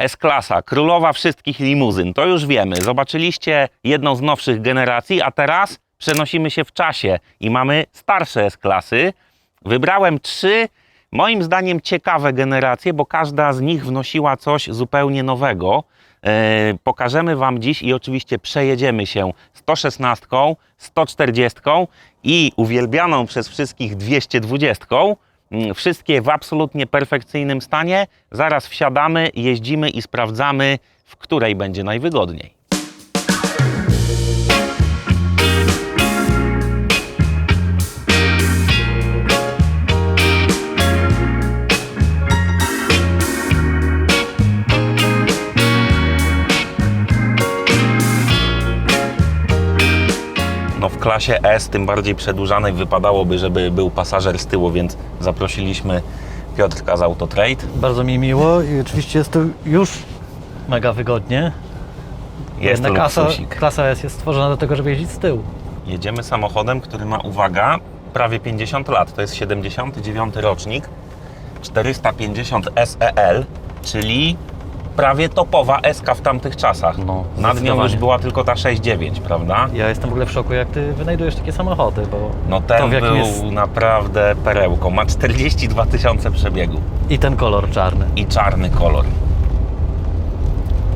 S-klasa, królowa wszystkich limuzyn, to już wiemy. Zobaczyliście jedną z nowszych generacji, a teraz przenosimy się w czasie i mamy starsze S-klasy. Wybrałem trzy, moim zdaniem ciekawe generacje, bo każda z nich wnosiła coś zupełnie nowego. E, pokażemy Wam dziś i oczywiście przejedziemy się 116, 140 i uwielbianą przez wszystkich 220. Mm, Wszystkie w absolutnie perfekcyjnym stanie. Zaraz wsiadamy, jeździmy i sprawdzamy, w której będzie najwygodniej. Klasie S, tym bardziej przedłużanej, wypadałoby, żeby był pasażer z tyłu, więc zaprosiliśmy Piotrka z Autotrade. Bardzo mi miło i oczywiście jest to już mega wygodnie. Jest klasa, luksusik. klasa S jest stworzona do tego, żeby jeździć z tyłu. Jedziemy samochodem, który ma, uwaga, prawie 50 lat. To jest 79 rocznik, 450 SEL, czyli prawie topowa SK w tamtych czasach. No, Nad nią już była tylko ta 6.9, prawda? Ja jestem w ogóle w szoku, jak ty wynajdujesz takie samochody, bo No to ten w jakim był jest naprawdę perełką. Ma 42 tysiące przebiegu i ten kolor czarny. i czarny kolor.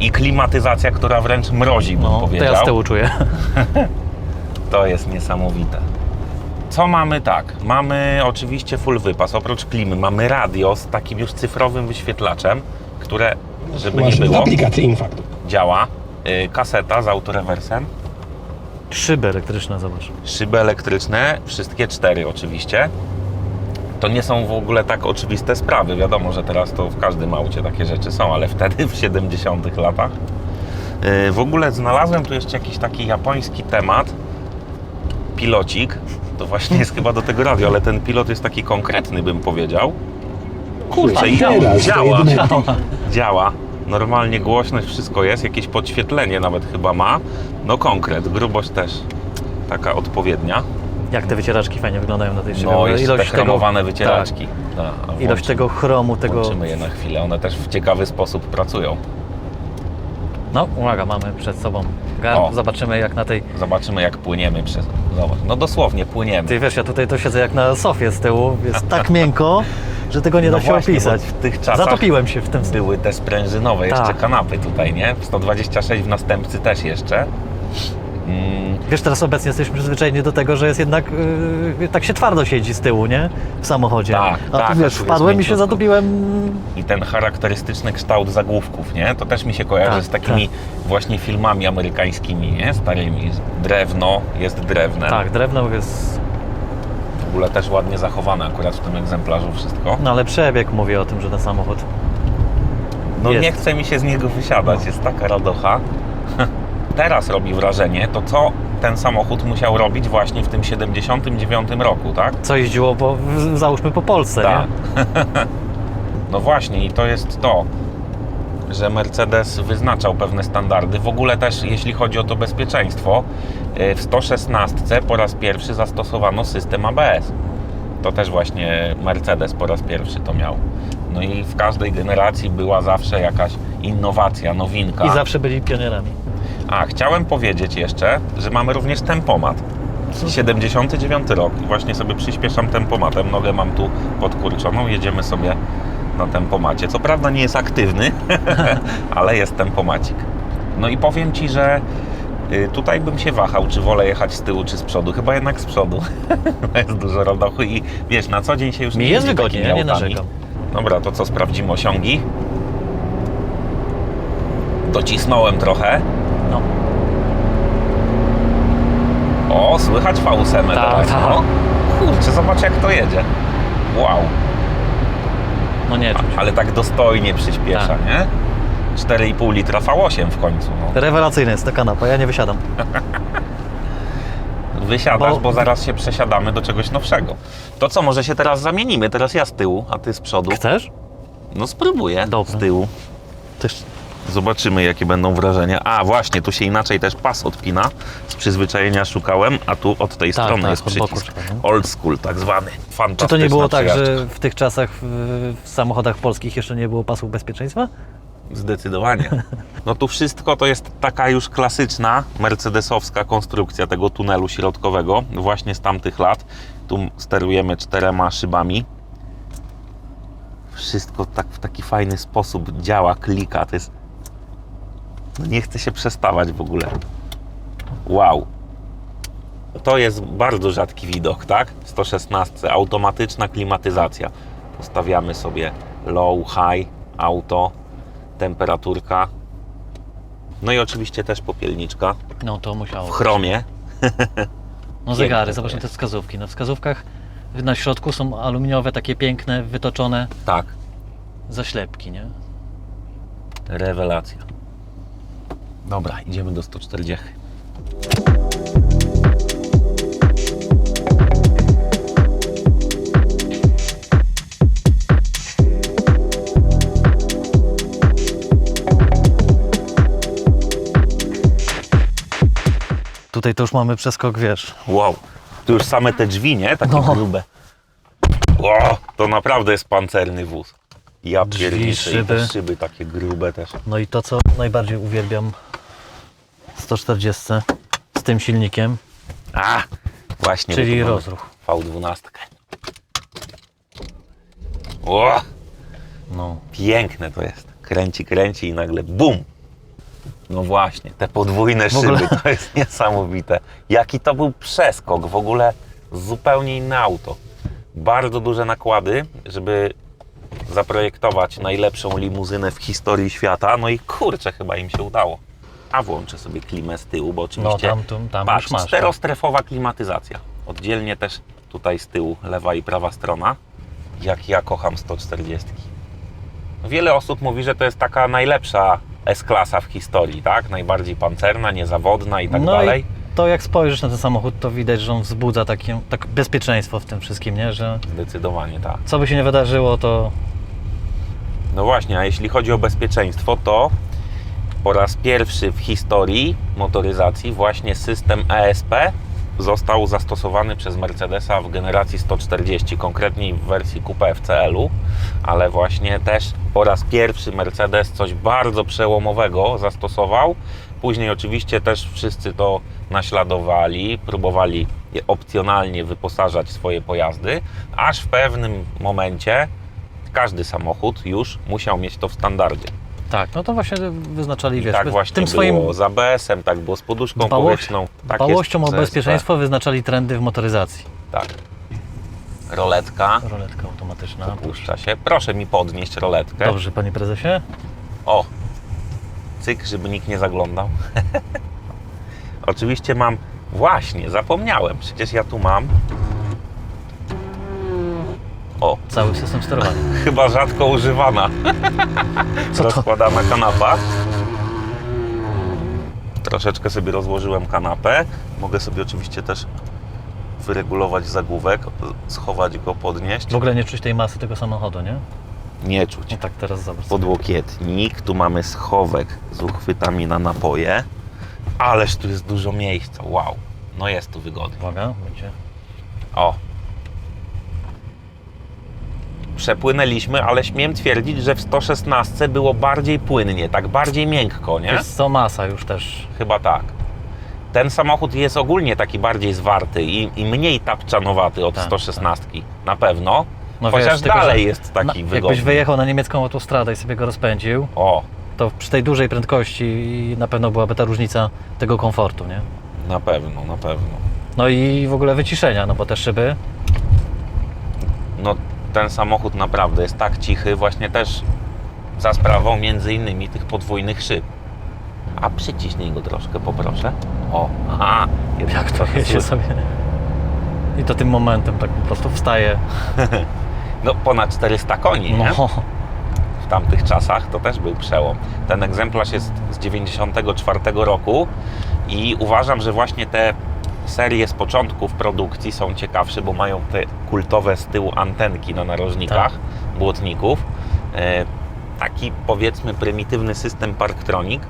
I klimatyzacja, która wręcz mrozi, bym No, to powiedział. ja z tyłu czuję. To jest niesamowite. Co mamy tak? Mamy oczywiście full wypas. Oprócz klimy mamy radio z takim już cyfrowym wyświetlaczem, które, żeby nie Masz było, aplikację Infactu. działa. Yy, Kaseta z autorewersem, Szyby elektryczne, zobacz. szyby elektryczne, wszystkie cztery oczywiście. To nie są w ogóle tak oczywiste sprawy. Wiadomo, że teraz to w każdym aucie takie rzeczy są, ale wtedy w 70 latach. Yy, W ogóle znalazłem tu jeszcze jakiś taki japoński temat. Pilocik. To właśnie jest chyba do tego radio, ale ten pilot jest taki konkretny, bym powiedział. Kurczę, i działa, Teraz to działa, jedyne- działa. Normalnie głośność, wszystko jest, jakieś podświetlenie nawet chyba ma. No konkret, grubość też taka odpowiednia. Jak te wycieraczki fajnie wyglądają na tej szybie. No, Bo jeszcze te chromowane wycieraczki. Tak, a Tak, ilość włączy- tego chromu, tego... Włączymy je na chwilę. One też w ciekawy sposób pracują. No, uwaga, mamy przed sobą gar. O. Zobaczymy jak na tej... Zobaczymy, jak płyniemy przez. Zobacz. No dosłownie płyniemy. Ty wiesz, ja tutaj to siedzę jak na sofie z tyłu. Jest tak miękko, że tego nie No da się właśnie, opisać. w tych czasach Zatopiłem się w tym były te sprężynowe, jeszcze Tak. kanapy tutaj, nie? 126 w następcy też jeszcze. Mm, Wiesz, teraz obecnie jesteśmy przyzwyczajeni do tego, że jest jednak yy, tak się twardo siedzi z tyłu, nie? W samochodzie. Tak, A tak, tu wiesz, wpadłem i się zatopiłem. I ten charakterystyczny kształt zagłówków, nie? To też mi się kojarzy Tak, z takimi właśnie filmami amerykańskimi, nie? Starymi. Drewno jest drewnem. Tak, drewno jest. Ogóle też ładnie zachowane akurat w tym egzemplarzu wszystko. No ale przebieg mówi o tym, że ten samochód. No Jest. nie chce mi się z niego wysiadać, jest taka radocha. Teraz robi wrażenie to, co ten samochód musiał robić właśnie w tym 79 roku, tak? Co jeździło po, załóżmy po Polsce, Tak. nie? No właśnie i to jest to, że Mercedes wyznaczał pewne standardy. W ogóle też jeśli chodzi o to bezpieczeństwo, y, w 116 po raz pierwszy zastosowano system ABS. To też właśnie Mercedes po raz pierwszy to miał. No i w każdej generacji była zawsze jakaś innowacja, nowinka. I zawsze byli pionierami. A, chciałem powiedzieć jeszcze, że mamy również tempomat. 79 rok i właśnie sobie przyspieszam tempomatem. Nogę mam tu podkurczoną, jedziemy sobie na tempomacie. Co prawda nie jest aktywny, ale jest tempomacik. No i powiem Ci, że y, tutaj bym się wahał, czy wolę jechać z tyłu, czy z przodu. Chyba jednak z przodu. jest dużo radochy i wiesz, na co dzień się już Mi nie jest wygodnie, ja nie narzekam. Dobra, to co, sprawdzimy osiągi? Docisnąłem trochę. No. O, słychać V8 Tak, teraz. tak. No. Kurczę, zobacz jak to jedzie. Wow, No nie czuć. ale tak dostojnie przyspiesza, Tak. nie? 4,5 litra V8 w końcu. No. Rewelacyjna jest ta kanapa, ja nie wysiadam. Wysiadasz, bo... Bo- zaraz się przesiadamy do czegoś nowszego. To co, może się teraz zamienimy? Teraz ja z tyłu, a ty z przodu. Chcesz? No spróbuję Dobra. z tyłu. Też. Zobaczymy, jakie będą wrażenia. A, właśnie, tu się inaczej też pas odpina. Z przyzwyczajenia szukałem, a tu od tej Tak, strony tak, jest od boku przycisk. nie? Old school, tak zwany. Czy Fantastyczna to nie było tak, że w tych czasach w, w samochodach polskich jeszcze nie było pasów bezpieczeństwa? Zdecydowanie. No tu wszystko to jest taka już klasyczna mercedesowska konstrukcja tego tunelu środkowego, właśnie z tamtych lat. Tu sterujemy czterema szybami. Wszystko tak w taki fajny sposób działa, klika. To jest. No nie chce się przestawać w ogóle. Wow. To jest bardzo rzadki widok, tak? W 116 automatyczna klimatyzacja. Ustawiamy sobie low, high, auto, temperaturka. No i oczywiście też popielniczka No to musiało. w chromie. No zegary, to zobacz na jest. te wskazówki. Na wskazówkach na środku są aluminiowe, takie piękne, wytoczone Tak, zaślepki, nie? rewelacja. Dobra, idziemy do 140. Tutaj to już mamy przeskok, wiesz. Wow, tu już same te drzwi, nie? Takie No. grube. Wow, to naprawdę jest pancerny wóz. Ja Drzwi, i te szyby. szyby takie grube też. No i to, co najbardziej uwielbiam w 140 z tym silnikiem, A, właśnie. bo czyli tu mamy rozruch. V12. O, No. piękne to jest. Kręci, kręci i nagle bum. No właśnie, te podwójne W ogóle- szyby to jest niesamowite. Jaki to był przeskok, w ogóle zupełnie inne auto. Bardzo duże nakłady, żeby zaprojektować najlepszą limuzynę w historii świata. No i kurczę, chyba im się udało. A włączę sobie klimę z tyłu, bo No oczywiście tam, tam, tam Patrz, masz. tak. czterostrefowa klimatyzacja. Oddzielnie też tutaj z tyłu lewa i prawa strona. Jak ja kocham 140. Wiele osób mówi, że to jest taka najlepsza S-klasa w historii, tak? Najbardziej pancerna, niezawodna i tak no dalej. i to jak spojrzysz na ten samochód, to widać, że on wzbudza takie tak bezpieczeństwo w tym wszystkim, nie? Że Zdecydowanie tak. co by się nie wydarzyło, to No właśnie, a jeśli chodzi o bezpieczeństwo, to po raz pierwszy w historii motoryzacji właśnie system ESP został zastosowany przez Mercedesa w generacji 140, konkretniej w wersji Coupe FCL-u, ale właśnie też po raz pierwszy Mercedes coś bardzo przełomowego zastosował. Później oczywiście też wszyscy to naśladowali, próbowali opcjonalnie wyposażać swoje pojazdy, aż w pewnym momencie każdy samochód już musiał mieć to w standardzie. tak, no to właśnie wyznaczali, I wiesz, tak właśnie tym było swoim z ABS-em, tak było z poduszką Dbałość- powietrzną. Tak dbałością jest o bezpieczeństwo wyznaczali trendy w motoryzacji. Tak. Roletka Roletka automatyczna. puszcza się. Proszę mi podnieść roletkę. Dobrze, panie prezesie? O, cyk, żeby nikt nie zaglądał. Oczywiście mam, właśnie, zapomniałem, przecież ja tu mam. O, Cały system sterowania. chyba rzadko używana. Co to? rozkładana kanapa. Troszeczkę sobie rozłożyłem kanapę. Mogę sobie oczywiście też wyregulować zagłówek, schować go, podnieść. W ogóle nie czuć tej masy tego samochodu, nie? Nie czuć. No tak, teraz zobacz. Podłokietnik, tu mamy schowek z uchwytami na napoje. Ależ tu jest dużo miejsca, wow. No jest tu wygodnie. Uwaga, będzie. O. Przepłynęliśmy, ale śmiem twierdzić, że w 116 było bardziej płynnie, tak bardziej miękko, nie? Jest to masa już też. Chyba tak. Ten samochód jest ogólnie taki bardziej zwarty i, i mniej tapczanowaty od Tak, 116 na pewno. No Chociaż wiesz, tylko, dalej że jest taki na, wygodny. Jakbyś wyjechał na niemiecką autostradę i sobie go rozpędził, O, to przy tej dużej prędkości na pewno byłaby ta różnica tego komfortu, nie? na pewno, na pewno. No i w ogóle wyciszenia, no bo te szyby, No ten samochód naprawdę jest tak cichy, właśnie też za sprawą między innymi tych podwójnych szyb. A przyciśnij go troszkę, poproszę. O, aha, jednak jak to trochę słyszę. sobie. I to tym momentem tak po prostu wstaje. No ponad 400 koni, nie? No, w tamtych czasach to też był przełom. Ten egzemplarz jest z 94 roku i uważam, że właśnie te serie z początków produkcji są ciekawsze, bo mają te kultowe z tyłu antenki na narożnikach błotników. E, taki powiedzmy prymitywny system Parktronic, e,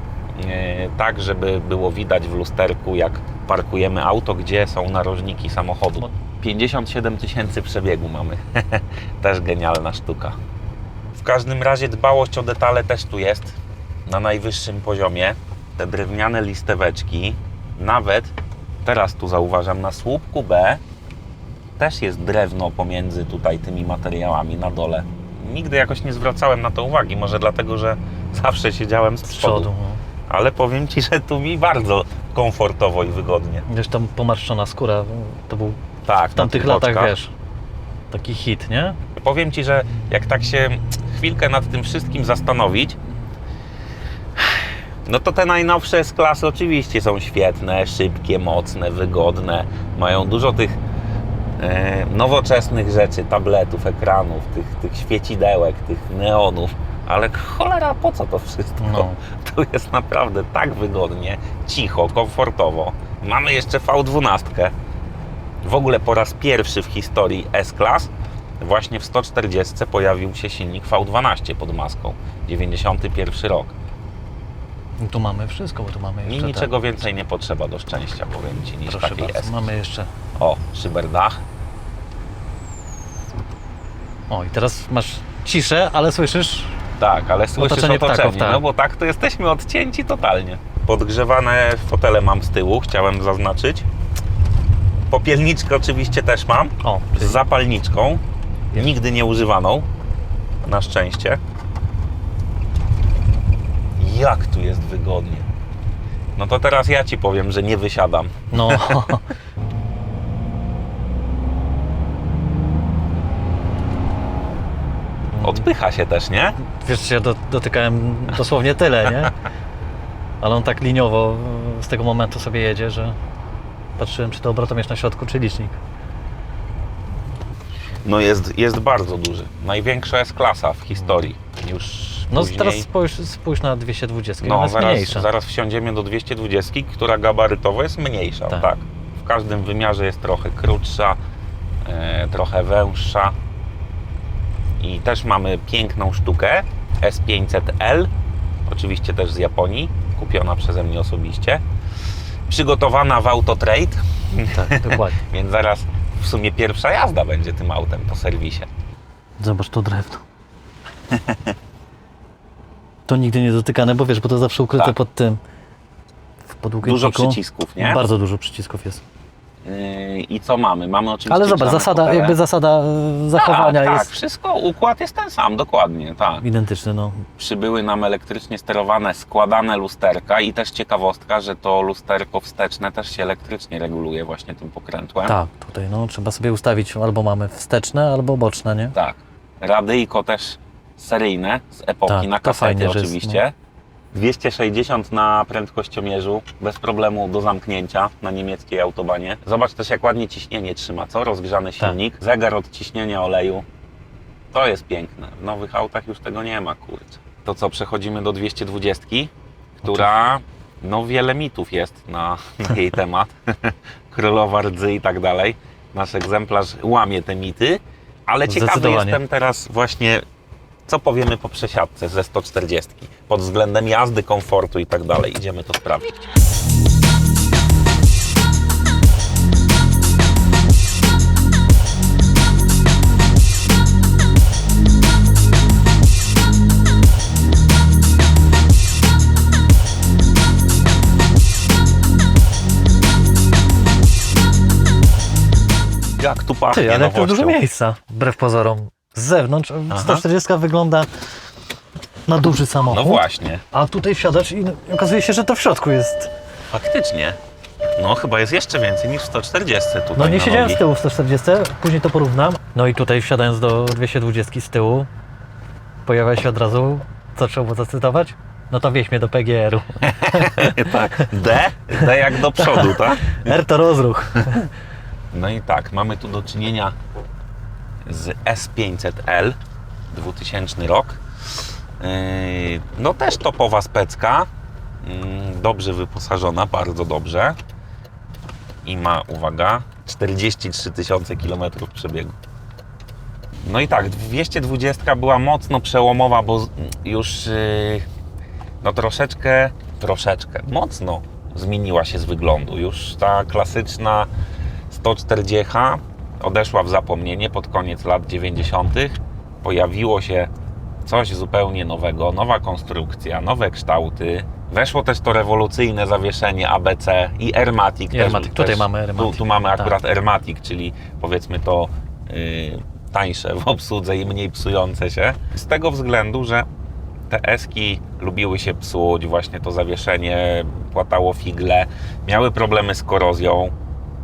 tak żeby było widać w lusterku jak parkujemy auto, gdzie są narożniki samochodu. 57 tysięcy przebiegu mamy. też genialna sztuka. W każdym razie dbałość o detale też tu jest. na najwyższym poziomie. Te drewniane listeweczki, nawet teraz tu zauważam na słupku B też jest drewno pomiędzy tutaj tymi materiałami na dole. Nigdy jakoś nie zwracałem na to uwagi, może dlatego, że zawsze siedziałem z Z przodu. przodu. No. Ale powiem Ci, że tu mi bardzo komfortowo i wygodnie. Wiesz, tam pomarszczona skóra, to był Tak, w tamtych latach, wiesz, taki hit, nie? Powiem Ci, że jak tak się chwilkę nad tym wszystkim zastanowić, no to te najnowsze z klasy oczywiście są świetne, szybkie, mocne, wygodne. Mają dużo tych e, nowoczesnych rzeczy, tabletów, ekranów, tych, tych świecidełek, tych neonów. Ale cholera, po co to wszystko? No. Tu jest naprawdę tak wygodnie, cicho, komfortowo. Mamy jeszcze V12. W ogóle po raz pierwszy w historii S-Class właśnie w 140 pojawił się silnik V12 pod maską. 91 rok. I tu mamy wszystko, bo tu mamy Mi jeszcze niczego więcej nie potrzeba do szczęścia, powiem Ci, te, niż proszę takiej bardzo, S. mamy jeszcze, O, szyberdach. o i teraz masz ciszę, ale słyszysz, Tak, ale słyszysz Otoczenie otoczenie, ptaków, tak. no bo tak to jesteśmy odcięci totalnie. Podgrzewane fotele mam z tyłu, chciałem zaznaczyć. Popielniczkę oczywiście też mam, o, z czyli zapalniczką, Jest. nigdy nie używaną, na szczęście. Jak tu jest wygodnie. No to teraz ja Ci powiem, że nie wysiadam. no, Odpycha się też, nie? wiesz, ja do, dotykałem dosłownie tyle, nie? Ale on tak liniowo z tego momentu sobie jedzie, że patrzyłem, czy to obrotomierz na środku, czy licznik. No jest, jest bardzo duży. Największa jest klasa w historii. Już No później... teraz spójrz, spójrz na 220, No, ona jest zaraz, mniejsza. zaraz wsiądziemy do 220, która gabarytowo jest mniejsza. Tak. Tak. W każdym wymiarze jest trochę krótsza, e, trochę węższa. I też mamy piękną sztukę S500L, oczywiście też z Japonii, kupiona przeze mnie osobiście. Przygotowana w Autotrade, Tak, dokładnie. więc zaraz w sumie pierwsza jazda będzie tym autem po serwisie. Zobacz to drewno. To nigdy nie dotykane, bo wiesz, bo to zawsze ukryte Tak. pod tym. W podługiej Dużo przycisków, nie? Bardzo dużo przycisków jest. Yy, I co mamy? Mamy oczywiście. Ale zobacz, zasada, fotele. jakby zasada e, zachowania tak, tak, jest wszystko, układ jest ten sam, dokładnie, tak. identyczny, no. Przybyły nam elektrycznie sterowane, składane lusterka i też ciekawostka, że to lusterko wsteczne też się elektrycznie reguluje właśnie tym pokrętłem. Tak, tutaj no, trzeba sobie ustawić, albo mamy wsteczne, albo boczne, nie? Tak. Radyjko też seryjne, z epoki Tak, na kasety jest, oczywiście. 260 na prędkościomierzu, bez problemu do zamknięcia na niemieckiej autobanie. Zobacz też jak ładnie ciśnienie trzyma, co? Rozgrzany Tak. silnik, zegar od ciśnienia oleju. To jest piękne. W nowych autach już tego nie ma, kurczę. To co, przechodzimy do 220, która, no wiele mitów jest na, na jej temat. Królowa rdzy i tak dalej. Nasz egzemplarz łamie te mity, ale ciekawy jestem teraz właśnie, co powiemy po przesiadce ze 140 pod względem jazdy, komfortu i tak dalej. Idziemy to sprawdzić. Jak tu pachnie Ty, ale to nowością. dużo miejsca, wbrew pozorom. Z zewnątrz Aha. 140 wygląda na duży samochód. No właśnie, A tutaj wsiadasz i okazuje się, że to w środku jest. faktycznie. No chyba jest jeszcze więcej niż w 140 tutaj No nie na siedziałem nogi. z tyłu w 140, później to porównam. No i tutaj wsiadając do 220 z tyłu, pojawia się od razu, co trzeba było zacytować? No to wieź mnie do PGR-u. tak. D? D jak do przodu, tak? R to rozruch. No i tak, mamy tu do czynienia z S500L, 2000 rok. Yy, No też topowa specka, Yy, dobrze wyposażona, bardzo dobrze. I ma, uwaga, 43 tysiące kilometrów przebiegu. No i tak, 220 była mocno przełomowa, bo już yy, no troszeczkę, troszeczkę, mocno zmieniła się z wyglądu. Już ta klasyczna 140 odeszła w zapomnienie pod koniec lat 90. Pojawiło się coś zupełnie nowego, nowa konstrukcja, nowe kształty. Weszło też to rewolucyjne zawieszenie ABC i Airmatic. I Airmatic. Tutaj mamy Airmatic. Tu, tu mamy Tak. akurat Airmatic, czyli powiedzmy to yy, tańsze w obsłudze i mniej psujące się. Z tego względu, że te eski lubiły się psuć, właśnie to zawieszenie płatało figle, miały problemy z korozją,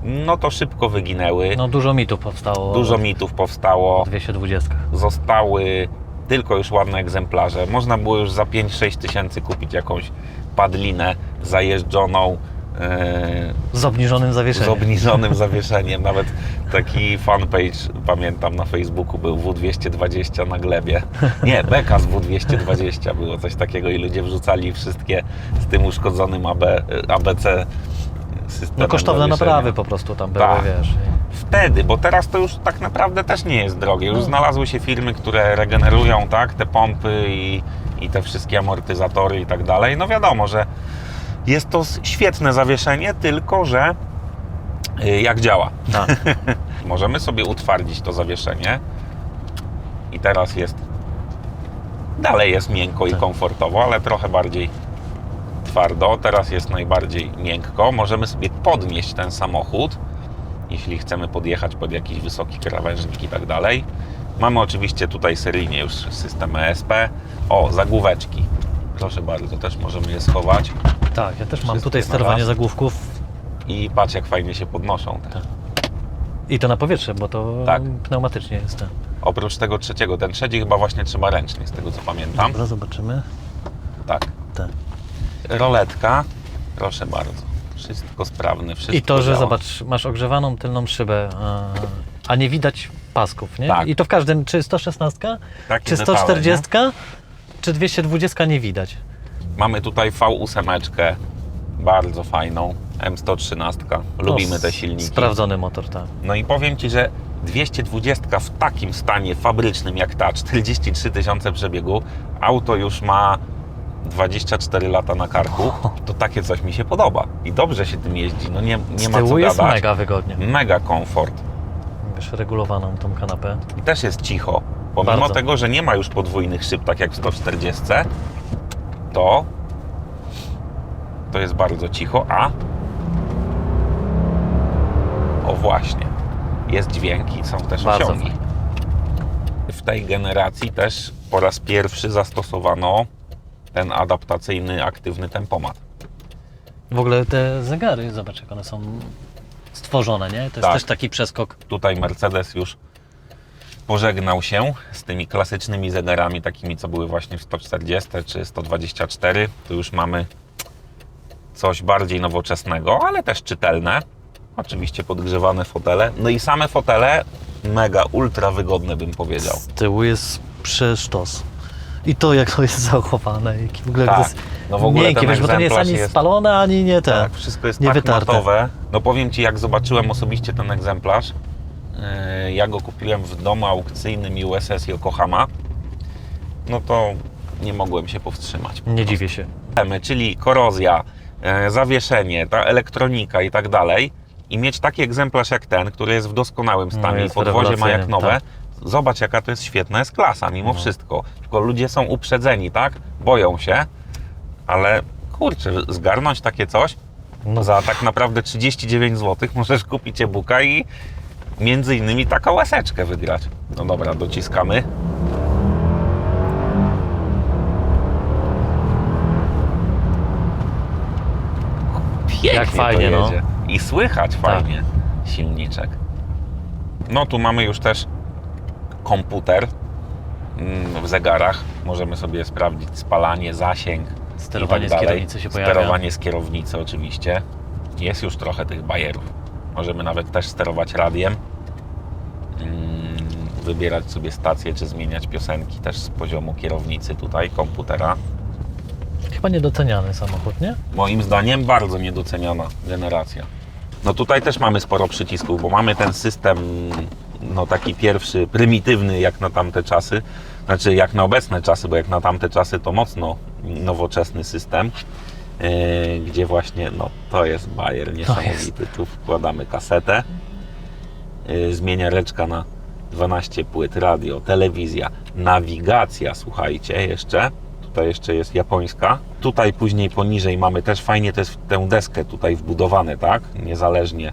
no to szybko wyginęły. No dużo mitów powstało. Dużo mitów powstało, 220. zostały tylko już ładne egzemplarze. Można było już za 5-6 tysięcy kupić jakąś padlinę zajeżdżoną e, Z obniżonym z zawieszeniem. obniżonym zawieszeniem. Nawet taki fanpage, pamiętam, na Facebooku był W220 na glebie. Nie, beka z W220 było coś takiego i ludzie wrzucali wszystkie z tym uszkodzonym AB, ABC systemem No kosztowne naprawy po prostu tam były, Tak. wiesz. Wtedy, bo teraz to już tak naprawdę też nie jest drogie. Już No. znalazły się firmy, które regenerują tak, te pompy i, i te wszystkie amortyzatory i tak dalej. No wiadomo, że jest to świetne zawieszenie, tylko że y, jak działa. Tak. Możemy sobie utwardzić to zawieszenie i teraz jest dalej jest miękko i Tak. komfortowo, ale trochę bardziej twardo. Teraz jest najbardziej miękko. Możemy sobie podnieść ten samochód, jeśli chcemy podjechać pod jakiś wysoki krawężnik i tak dalej. Mamy oczywiście tutaj seryjnie już system ESP. O, zagłóweczki. Proszę bardzo, też możemy je schować. tak, ja też mam Wszystkie tutaj sterowanie zagłówków I patrz, jak fajnie się podnoszą. te. i to na powietrze, bo to Tak. pneumatycznie jest. tak. Oprócz tego trzeciego, ten trzeci chyba właśnie trzeba ręcznie, z tego co pamiętam. Dobra, zobaczymy. Tak. Tak. Roletka, proszę bardzo. Wszystko sprawne, wszystko I to, że działa. zobacz, masz ogrzewaną tylną szybę, a, a nie widać pasków, nie? Tak. I to w każdym, czy 116, Takie czy detale, 140, czy 220 nie widać. Mamy tutaj V8, bardzo fajną, M113. Lubimy No, te silniki. Sprawdzony motor, tak. No i powiem Ci, że 220 w takim stanie fabrycznym jak ta, 43 tysiące przebiegu, auto już ma 24 lata na karku, to takie coś mi się podoba. I dobrze się tym jeździ, no nie, nie ma co tyłu jest gadać. mega wygodnie. Mega komfort. Wiesz, regulowaną tą kanapę. I też jest cicho. Pomimo Bardzo. tego, że nie ma już podwójnych szyb, tak jak w 140, to to jest bardzo cicho, a o właśnie, jest dźwięk i są też Bardzo osiągi. W tej generacji też po raz pierwszy zastosowano ten adaptacyjny, aktywny tempomat. W ogóle te zegary, zobacz jak one są stworzone, nie? To jest Tak. też taki przeskok. Tutaj Mercedes już pożegnał się z tymi klasycznymi zegarami, takimi co były właśnie w 140 czy 124. Tu już mamy coś bardziej nowoczesnego, ale też czytelne. Oczywiście podgrzewane fotele. No i same fotele mega, ultra wygodne bym powiedział. Z tyłu jest przesztos. I to jak to jest zachowane, jaki w ogóle Tak. to jest No w ogóle miękkie, wiesz, bo to nie jest ani jest- spalone, ani nie te. Tak, wszystko jest nie tak wytarte. matowe. No powiem Ci, jak zobaczyłem osobiście ten egzemplarz, yy, ja go kupiłem w domu aukcyjnym USS Yokohama, no to nie mogłem się powstrzymać. Nie dziwię się. Czyli korozja, e, zawieszenie, ta elektronika i tak dalej i mieć taki egzemplarz jak ten, który jest w doskonałym No, stanie i jest podwozie ma jak nowe, tak. Zobacz jaka to jest świetna jest klasa mimo No. wszystko. Tylko ludzie są uprzedzeni, tak? Boją się, ale kurczę, zgarnąć takie coś No, za tak naprawdę 39 zł możesz kupić e-booka i między innymi taką łaseczkę wygrać. No dobra, dociskamy. Pięknie Jak fajnie, to no. I słychać Tak. fajnie silniczek. No tu mamy już też komputer mm, w zegarach. Możemy sobie sprawdzić spalanie, zasięg, sterowanie i z tak dalej. kierownicy się pojawia. Sterowanie z kierownicy oczywiście. Jest już trochę tych bajerów. Możemy nawet też sterować radiem. Mm, Wybierać sobie stację, czy zmieniać piosenki też z poziomu kierownicy tutaj, komputera. Chyba niedoceniany samochód, nie? Moim zdaniem bardzo niedoceniana generacja. No tutaj też mamy sporo przycisków, bo mamy ten system, no taki pierwszy, prymitywny jak na tamte czasy, znaczy jak na obecne czasy, bo jak na tamte czasy to mocno nowoczesny system, yy, gdzie właśnie, no to jest bajer niesamowity. Tu wkładamy kasetę, yy, zmieniareczka na 12 płyt, radio, telewizja, nawigacja, słuchajcie, jeszcze. Tutaj jeszcze jest japońska. Tutaj później poniżej mamy też fajnie to jest w tę deskę tutaj wbudowane, tak? Niezależnie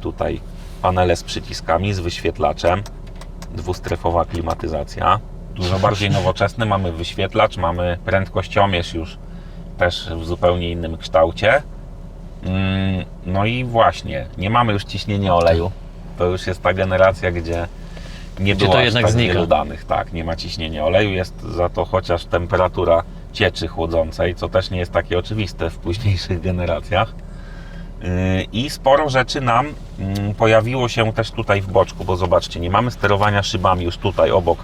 tutaj panele z przyciskami, z wyświetlaczem. Dwustrefowa klimatyzacja. Dużo bardziej nowoczesny. Mamy wyświetlacz, mamy prędkościomierz już też w zupełnie innym kształcie. Mm, No i właśnie, nie mamy już ciśnienia oleju. To już jest ta generacja, gdzie nie Gdzie było to jednak tak znika. wielu danych. Tak, nie ma ciśnienia oleju, jest za to chociaż temperatura cieczy chłodzącej, co też nie jest takie oczywiste w późniejszych generacjach. I sporo rzeczy nam mm, pojawiło się też tutaj w boczku, bo zobaczcie, nie mamy sterowania szybami już tutaj obok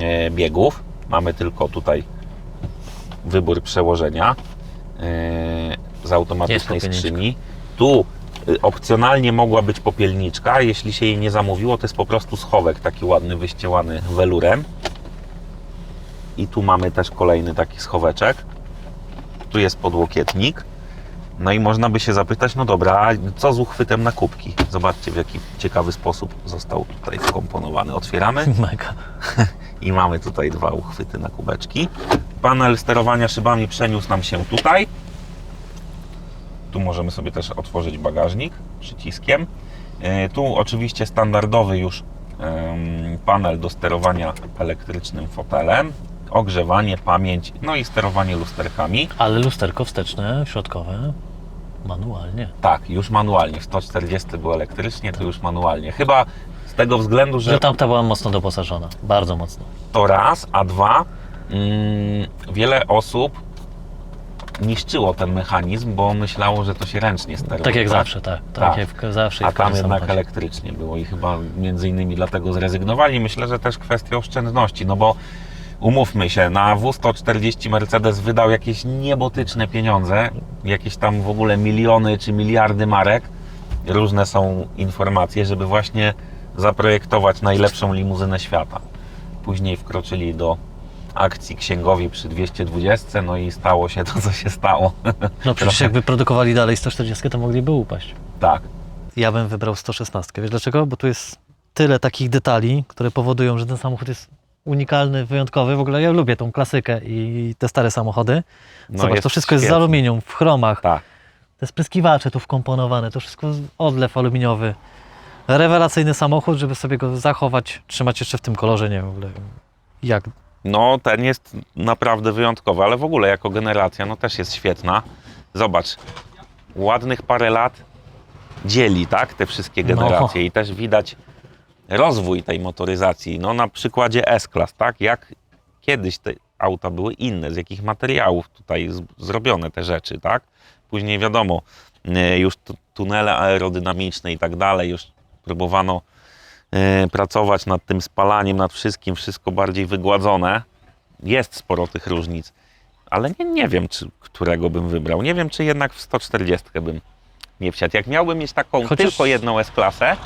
e, biegów. Mamy tylko tutaj wybór przełożenia e, z automatycznej skrzyni. Tu y, opcjonalnie mogła być popielniczka, jeśli się jej nie zamówiło, to jest po prostu schowek taki ładny, wyściełany welurem. I tu mamy też kolejny taki schoweczek. Tu jest podłokietnik. No i można by się zapytać, no dobra, a co z uchwytem na kubki? Zobaczcie, w jaki ciekawy sposób został tutaj wkomponowany. Otwieramy Mega. i mamy tutaj dwa uchwyty na kubeczki. Panel sterowania szybami przeniósł nam się tutaj. Tu możemy sobie też otworzyć bagażnik przyciskiem. E, Tu oczywiście standardowy już panel do sterowania elektrycznym fotelem, ogrzewanie, pamięć, no i sterowanie lusterkami. Ale lusterko wsteczne, środkowe, manualnie. Tak, już manualnie. W 140 było elektrycznie, tu już manualnie. Chyba z tego względu, że Że tamta była mocno doposażona. Bardzo mocno. To raz, a dwa, mm, wiele osób niszczyło ten mechanizm, bo myślało, że to się ręcznie steruje. Tak jak zawsze, tak. Tak, Tak. jak zawsze. A w tam każdym jednak samochodzie. elektrycznie było i chyba między innymi dlatego zrezygnowali. Myślę, że też kwestia oszczędności, no bo umówmy się, na W140 Mercedes wydał jakieś niebotyczne pieniądze, jakieś tam w ogóle miliony czy miliardy marek. Różne są informacje, żeby właśnie zaprojektować najlepszą limuzynę świata. Później wkroczyli do akcji księgowi przy 220, no i stało się to, co się stało. No przecież jakby produkowali dalej 140, to mogliby upaść. tak. Ja bym wybrał 116. Wiesz dlaczego? Bo tu jest tyle takich detali, które powodują, że ten samochód jest unikalny, wyjątkowy. W ogóle ja lubię tą klasykę i te stare samochody. No Zobacz, to wszystko jest z aluminium, w chromach. Tak. Te spryskiwacze tu wkomponowane, to wszystko odlew aluminiowy. Rewelacyjny samochód, żeby sobie go zachować, trzymać jeszcze w tym kolorze, nie wiem w ogóle jak. No, ten jest naprawdę wyjątkowy, ale w ogóle jako generacja, no też jest świetna. Zobacz, ładnych parę lat dzieli, tak, te wszystkie No. generacje i też widać rozwój tej motoryzacji. No, na przykładzie S-Class, tak, jak kiedyś te auta były inne, z jakich materiałów tutaj zrobione te rzeczy, tak. Później wiadomo, y, już tu, tunele aerodynamiczne i tak dalej, już próbowano e, pracować nad tym spalaniem, nad wszystkim, wszystko bardziej wygładzone. Jest sporo tych różnic, ale nie, nie wiem, czy, którego bym wybrał. Nie wiem, czy jednak w 140 bym nie wsiadł. Jak miałbym mieć taką Chociaż- tylko jedną S-klasę,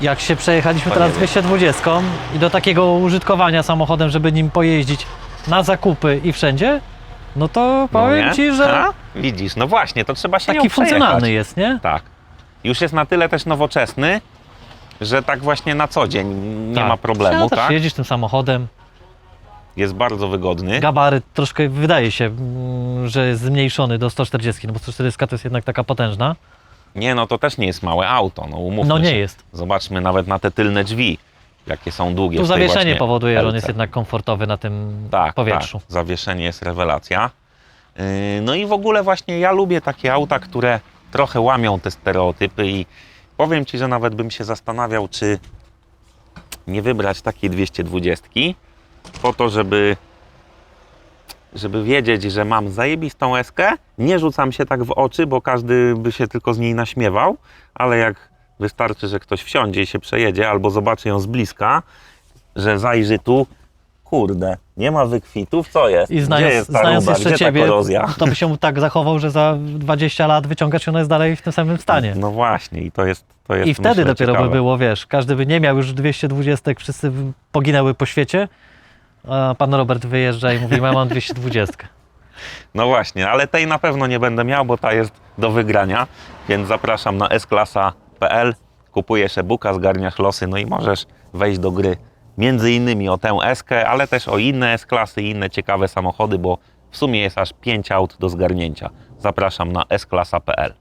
Jak się przejechaliśmy To teraz nie wiem. 220 i do takiego użytkowania samochodem, żeby nim pojeździć na zakupy i wszędzie, no to no powiem nie? Ci, że Ha? Widzisz, no właśnie, to trzeba się taki nią funkcjonalny jest, nie? Tak. Już jest na tyle też nowoczesny, że tak właśnie na co dzień nie Tak. ma problemu, też tak? jeździsz tym samochodem, Jest bardzo wygodny. gabaryt troszkę wydaje się, mm, że jest zmniejszony do 140, no bo 140 to jest jednak taka potężna. Nie, no to też nie jest małe auto, no umówmy No nie się. jest. Zobaczmy nawet na te tylne drzwi, jakie są długie. Tu w tej zawieszenie właśnie powoduje, że on LC. jest jednak komfortowy na tym tak, powietrzu. Tak, zawieszenie jest rewelacja. Yy, No i w ogóle właśnie ja lubię takie auta, które trochę łamią te stereotypy i powiem Ci, że nawet bym się zastanawiał, czy nie wybrać takiej 220 po to, żeby żeby wiedzieć, że mam zajebistą eskę, nie rzucam się tak w oczy, bo każdy by się tylko z niej naśmiewał, ale jak wystarczy, że ktoś wsiądzie i się przejedzie albo zobaczy ją z bliska, że zajrzy tu, kurde, nie ma wykwitów, co jest? I Gdzie znając, jest ta znając ruda? jeszcze Gdzie Ciebie, ta korozja? to by się tak zachował, że za 20 lat wyciągasz i ona jest dalej w tym samym stanie. No właśnie i to jest to jest I wtedy myślę, dopiero ciekawe. by było, wiesz, każdy by nie miał już 220, wszyscy poginęły po świecie, a pan Robert wyjeżdża i mówi, mam 220. No właśnie, ale tej na pewno nie będę miał, bo ta jest do wygrania, więc zapraszam na sklasa.pl. kupujesz e-booka, zgarniasz losy, no i możesz wejść do gry między innymi o tę S-kę, ale też o inne S-klasy i inne ciekawe samochody, bo w sumie jest aż 5 aut do zgarnięcia. Zapraszam na sklasa.pl.